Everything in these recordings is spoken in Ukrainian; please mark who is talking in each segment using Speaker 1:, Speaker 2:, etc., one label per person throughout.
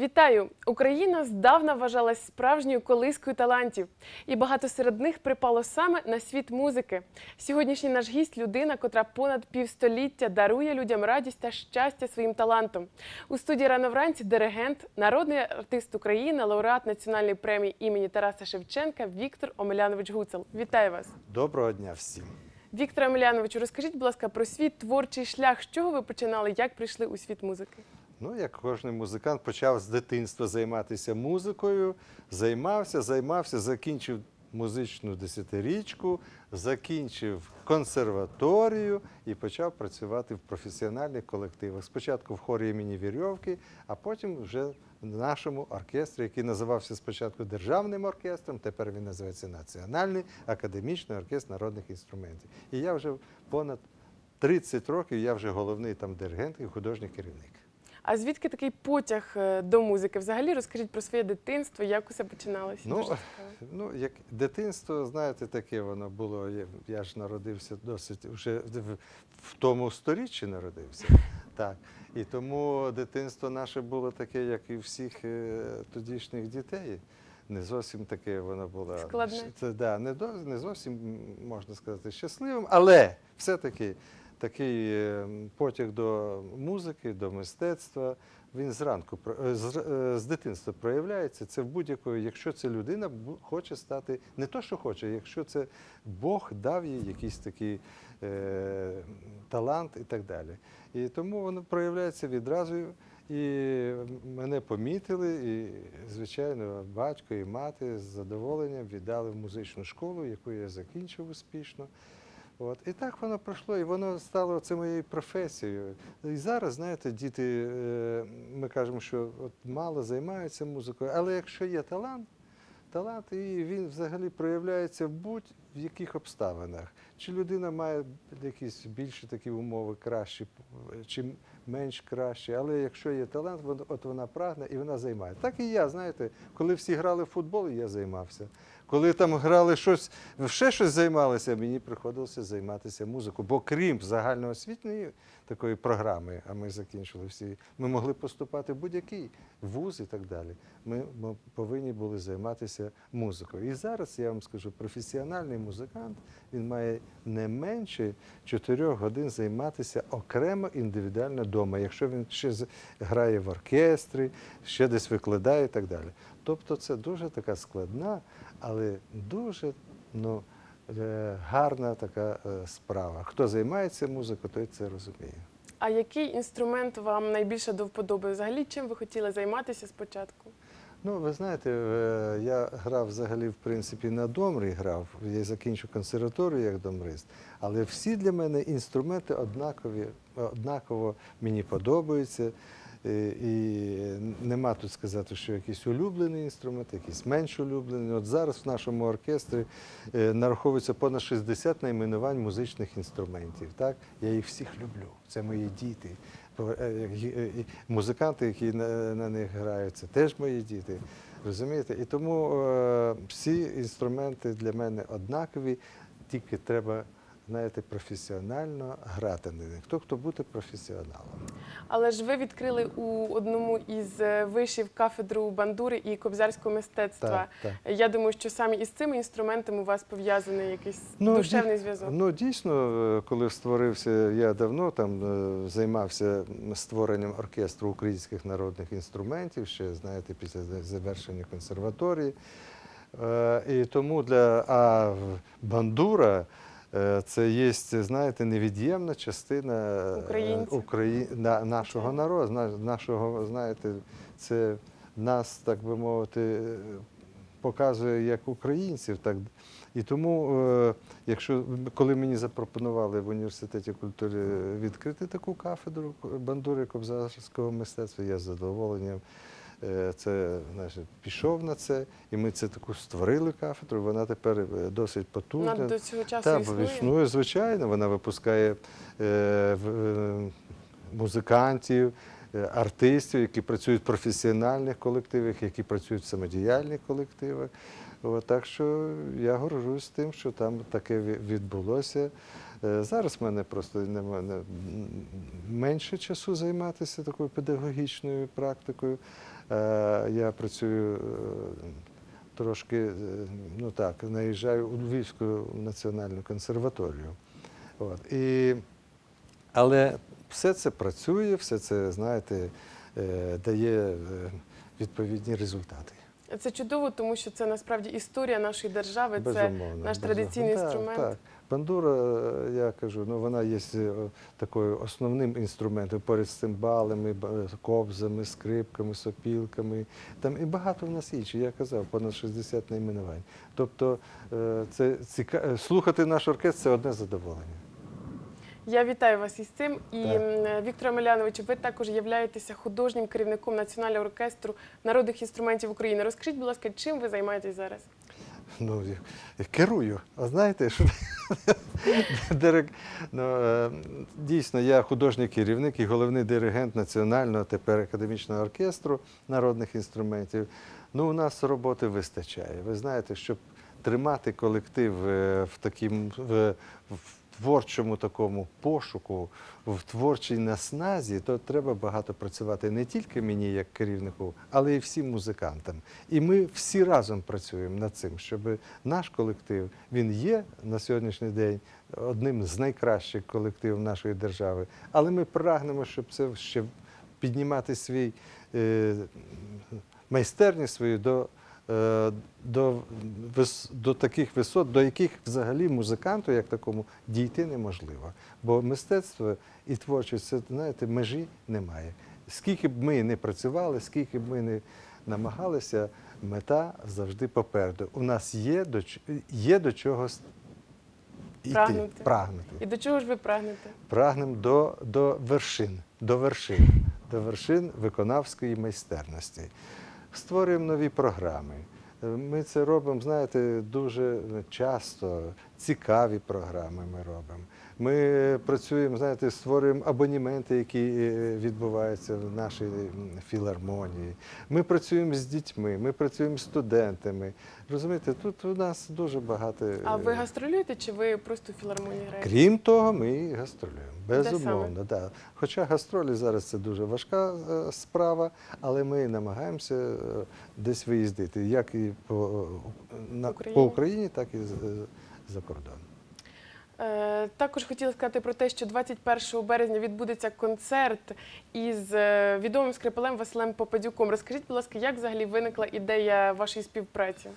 Speaker 1: Вітаю! Україна здавна вважалась справжньою колискою талантів, і багато серед них припало саме на світ музики. Сьогоднішній наш гість людина, котра понад півстоліття дарує людям радість та щастя своїм талантом. У студії рано вранці диригент, народний артист України, лауреат національної премії імені Тараса Шевченка Віктор Омелянович Гуцел. Вітаю вас!
Speaker 2: Доброго дня всім.
Speaker 1: Віктор Омеляновичу, розкажіть, будь ласка, про свій творчий шлях. З чого ви починали? Як прийшли у світ музики?
Speaker 2: Ну, як кожен музикант почав з дитинства займатися музикою, займався, займався, закінчив музичну десятирічку, закінчив консерваторію і почав працювати в професіональних колективах. Спочатку в хорі імені Вірьовки, а потім вже в нашому оркестрі, який називався спочатку Державним оркестром, тепер він називається Національний академічний оркестр народних інструментів. І я вже понад 30 років я вже головний там диригент і художній керівник.
Speaker 1: А звідки такий потяг е, до музики? Взагалі розкажіть про своє дитинство, як усе починалося?
Speaker 2: Ну, Ну, як дитинство, знаєте, таке воно було. Я, я ж народився досить вже в, в тому сторіччі народився. Так. І тому дитинство наше було таке, як і всіх е, тодішніх дітей. Не зовсім таке воно було.
Speaker 1: Складне.
Speaker 2: Це, да, не, до, не зовсім можна сказати щасливим, але все-таки такий е, потяг до музики, до мистецтва. Він зранку е, е, з дитинства проявляється. Це в будь-якої, якщо це людина хоче стати не то, що хоче, якщо це Бог дав їй якийсь такий е, талант і так далі. І тому воно проявляється відразу. І мене помітили, і, звичайно, батько і мати з задоволенням віддали в музичну школу, яку я закінчив успішно. От. І так воно пройшло, і воно стало це моєю професією. І зараз, знаєте, діти, е, ми кажемо, що от мало займаються музикою, але якщо є талант, талант, і він взагалі проявляється в будь-яких обставинах. Чи людина має якісь більші такі умови кращі, чи менш кращі, але якщо є талант, от вона прагне і вона займає. Так і я, знаєте, коли всі грали в футбол, я займався. Коли там грали щось, ще щось займалися, мені приходилося займатися музикою. Бо крім загальноосвітньої такої програми, а ми закінчили всі, ми могли поступати в будь-який вуз і так далі. Ми, ми повинні були займатися музикою. І зараз я вам скажу, професіональний музикант він має не менше 4 годин займатися окремо індивідуально вдома, якщо він ще грає в оркестрі, ще десь викладає і так далі. Тобто це дуже така складна, але дуже ну, е, гарна така е, справа. Хто займається музикою, той це розуміє.
Speaker 1: А який інструмент вам найбільше до вподоби? Взагалі, чим ви хотіли займатися спочатку?
Speaker 2: Ну, ви знаєте, е, я грав взагалі, в принципі, на домрі грав. Я закінчив консерваторію як домрист. Але всі для мене інструменти однакові, однаково мені подобаються. І нема тут сказати, що якийсь улюблений інструмент, якийсь менш улюблений. От зараз в нашому оркестрі е, нараховується понад 60 найменувань музичних інструментів. Так? Я їх всіх люблю. Це мої діти. Е, е, Музиканти, які на, них грають, це теж мої діти. Розумієте? І тому всі інструменти для мене однакові, тільки треба, знаєте, професіонально грати на них. Хто бути професіоналом.
Speaker 1: Але ж ви відкрили у одному із е, вишів кафедру бандури і кобзарського мистецтва.
Speaker 2: Так,
Speaker 1: Я думаю, що саме із цими інструментами у вас пов'язаний якийсь
Speaker 2: Ну,
Speaker 1: душевний зв'язок.
Speaker 2: Ну дійсно, е, коли створився, я давно там е, займався створенням оркестру українських народних інструментів, ще знаєте, після завершення консерваторії. І тому для а бандура. Е, Це є, знаєте, невід'ємна частина е, Украї... на- нашого народу, нашого, знаєте, це нас, так би мовити, показує як українців. Так. І тому, е, якщо коли мені запропонували в університеті культури відкрити таку кафедру бандури кобзарського мистецтва, я з задоволенням це, значить, пішов на це, і ми це таку створили кафедру. Вона тепер е, досить потужна.
Speaker 1: Вона до цього часу
Speaker 2: Так,
Speaker 1: існує.
Speaker 2: існує, звичайно, вона випускає е, в- е, музикантів, е, артистів, які працюють в професіональних колективах, які працюють в самодіяльних колективах. От, так що я горжусь тим, що там таке відбулося. Е, Зараз в мене просто нема- не- м, менше часу займатися такою педагогічною практикою. Е, Я працюю е, трошки, е, ну так, наїжджаю у Львівську національну консерваторію. От. І, але все це працює, все це, знаєте, дає відповідні результати.
Speaker 1: Це чудово, тому що це насправді історія нашої держави. Це наш
Speaker 2: безумовно.
Speaker 1: традиційний
Speaker 2: Так,
Speaker 1: інструмент.
Speaker 2: Так, Бандура, е, я кажу, ну вона є е, такою основним інструментом поряд з цимбалами, кобзами, скрипками, сопілками. Там і багато в нас інших, я казав, понад 60 найменувань. Тобто е, це ціка... слухати наш оркестр це одне задоволення.
Speaker 1: Я вітаю вас із цим. І
Speaker 2: Так.
Speaker 1: Віктор Емельянович, ви також являєтеся художнім керівником Національного оркестру народних інструментів України. Розкажіть, будь ласка, чим ви займаєтесь зараз?
Speaker 2: Ну, керую. А знаєте, що Дирек... ну, е, дійсно, я художній керівник і головний диригент Національного тепер академічного оркестру народних інструментів. Ну, у нас роботи вистачає. Ви знаєте, щоб тримати колектив е, в такому в творчому такому пошуку, в творчій насназі, то треба багато працювати не тільки мені як керівнику, але й всім музикантам. І ми всі разом працюємо над цим, щоб наш колектив він є на сьогоднішній день одним з найкращих колективів нашої держави. Але ми прагнемо, щоб це ще піднімати свій е, майстерність свою до, до, до таких висот, до яких взагалі музиканту, як такому, дійти неможливо. Бо мистецтво і творчість, це, знаєте, межі немає. Скільки б ми не працювали, скільки б ми не намагалися, мета завжди попереду. У нас є до, є до чого йти,
Speaker 1: Прагнути.
Speaker 2: прагнути
Speaker 1: І до чого ж ви прагнете?
Speaker 2: прагнемо до, до вершин, до вершин, до вершин виконавської майстерності. Створюємо нові програми. Е, Ми це робимо, знаєте, дуже часто. Цікаві програми ми робимо. Ми працюємо, знаєте, створюємо абоніменти, які е, відбуваються в нашій філармонії. Ми працюємо з дітьми, ми працюємо з студентами. Розумієте, тут у нас дуже багато.
Speaker 1: А ви
Speaker 2: е,
Speaker 1: гастролюєте чи ви просто в філармонії граєте?
Speaker 2: Крім того, ми і гастролюємо. Безумовно, да. Хоча гастролі зараз це дуже важка е, справа, але ми намагаємося е, десь виїздити, як і по, е, на,
Speaker 1: Україні.
Speaker 2: по Україні, так і е, за кордон.
Speaker 1: Е, Також хотіла сказати про те, що 21 березня відбудеться концерт із е, відомим скрипалем Василем Попадюком. Розкажіть, будь ласка, як взагалі виникла ідея вашої співпраці?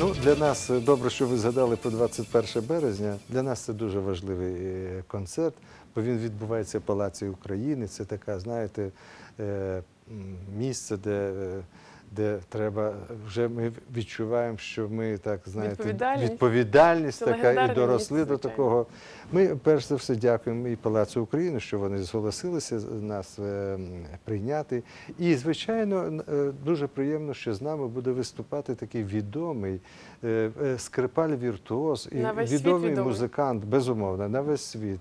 Speaker 2: Ну, для нас е, добре, що ви згадали про 21 березня. Для нас це дуже важливий е, концерт, бо він відбувається в Палаці України. Це така, знаєте, е, місце, де, де треба вже ми відчуваємо, що ми так знаєте,
Speaker 1: Відповідальність.
Speaker 2: відповідальність така і доросли до такого. Ми перш за все дякуємо і Палацу України, що вони зголосилися нас е, прийняти. І, звичайно, е, дуже приємно, що з нами буде виступати такий відомий е, скрипаль віртуоз і відомий
Speaker 1: відомий.
Speaker 2: музикант, безумовно, на весь світ.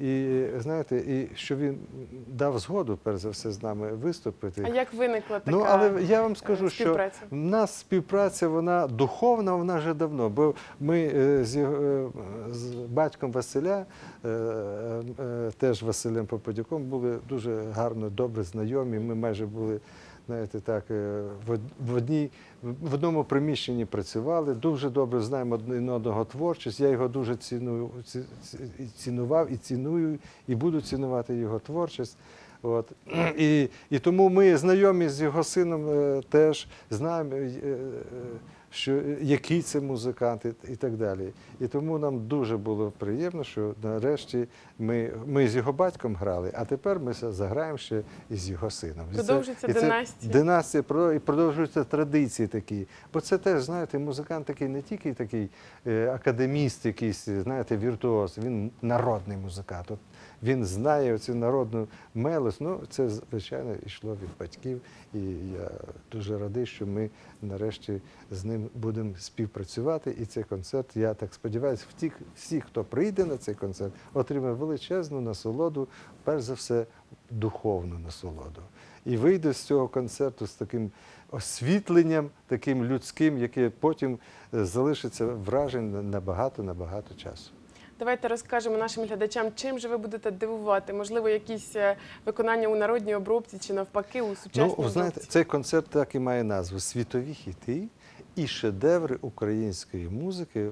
Speaker 2: І знаєте, і що він дав згоду, перш за все, з нами виступити.
Speaker 1: А як виникла така
Speaker 2: Ну, але я вам скажу,
Speaker 1: е,
Speaker 2: що в нас співпраця вона духовна, вона вже давно. Бо ми е, з, е, з батьком Василя, теж Василем Попадюком, були дуже гарно, добре знайомі. Ми майже були. Знаєте, так, е, в од- в, одній, в одному приміщенні працювали, дуже добре знаємо один одного творчість. Я його дуже ціную, ці- ці- цінував і ціную, і буду цінувати його творчість. От. І, і тому ми знайомі з його сином е, теж знаємо. Що, які це музиканти і так далі. І тому нам дуже було приємно, що нарешті ми, ми з його батьком грали, а тепер ми заграємо ще і з його сином. І це-
Speaker 1: Продовжується
Speaker 2: і це
Speaker 1: династія.
Speaker 2: Династія і продовжуються традиції такі. Бо це теж, знаєте, музикант такий не тільки такий е, академіст, якийсь, знаєте, віртуоз, він народний музикант. От він знає цю народну мелость. Ну, це, звичайно, йшло від батьків. І я дуже радий, що ми нарешті з ним будемо співпрацювати. І цей концерт, я так сподіваюся, всі, всі, хто прийде на цей концерт, отримає величезну насолоду, перш за все, духовну насолоду. І вийде з цього концерту з таким освітленням, таким людським, яке потім е, залишиться вражень на багато на багато часу.
Speaker 1: Давайте розкажемо нашим глядачам, чим же ви будете дивувати. Можливо, якісь е, виконання у народній обробці чи навпаки у сучасній
Speaker 2: Ну, ви знаєте, цей концерт так і має назву Світові хіти і шедеври української музики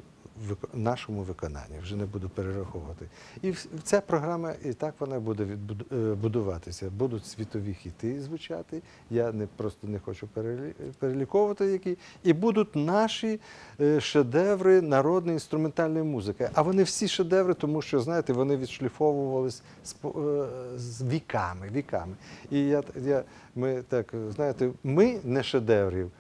Speaker 2: в нашому виконанні. Вже не буду перераховувати. І ця програма і так вона буде е, будуватися. Будуть світові хіти звучати. Я не просто не хочу перелі- переліковувати які. І будуть наші е, шедеври народної інструментальної музики. А вони всі шедеври, тому що знаєте, вони відшліфовувались з, е, віками, віками. І я, я ми так знаєте, ми не шедеврів.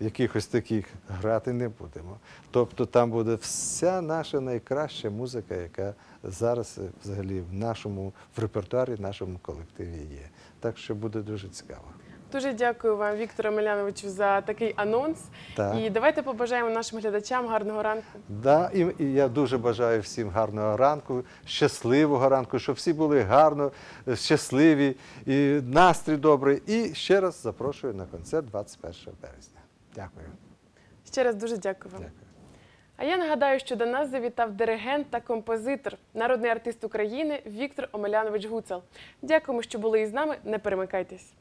Speaker 2: Якихось таких грати не будемо. Тобто там буде вся наша найкраща музика, яка зараз е, взагалі в нашому в репертуарі в нашому колективі є. Так що буде дуже цікаво.
Speaker 1: Дуже дякую вам, Віктору Миляновичу, за такий анонс.
Speaker 2: Так.
Speaker 1: І давайте побажаємо нашим глядачам гарного ранку.
Speaker 2: Да, і, і я дуже бажаю всім гарного ранку, щасливого ранку, щоб всі були гарно, е, щасливі, і настрій добрий. І ще раз запрошую на концерт 21 березня. Дякую.
Speaker 1: Ще раз дуже дякую вам.
Speaker 2: Дякую.
Speaker 1: А я нагадаю, що до нас завітав диригент та композитор, народний артист України Віктор Омелянович Гуцел. Дякуємо, що були із нами. Не перемикайтесь.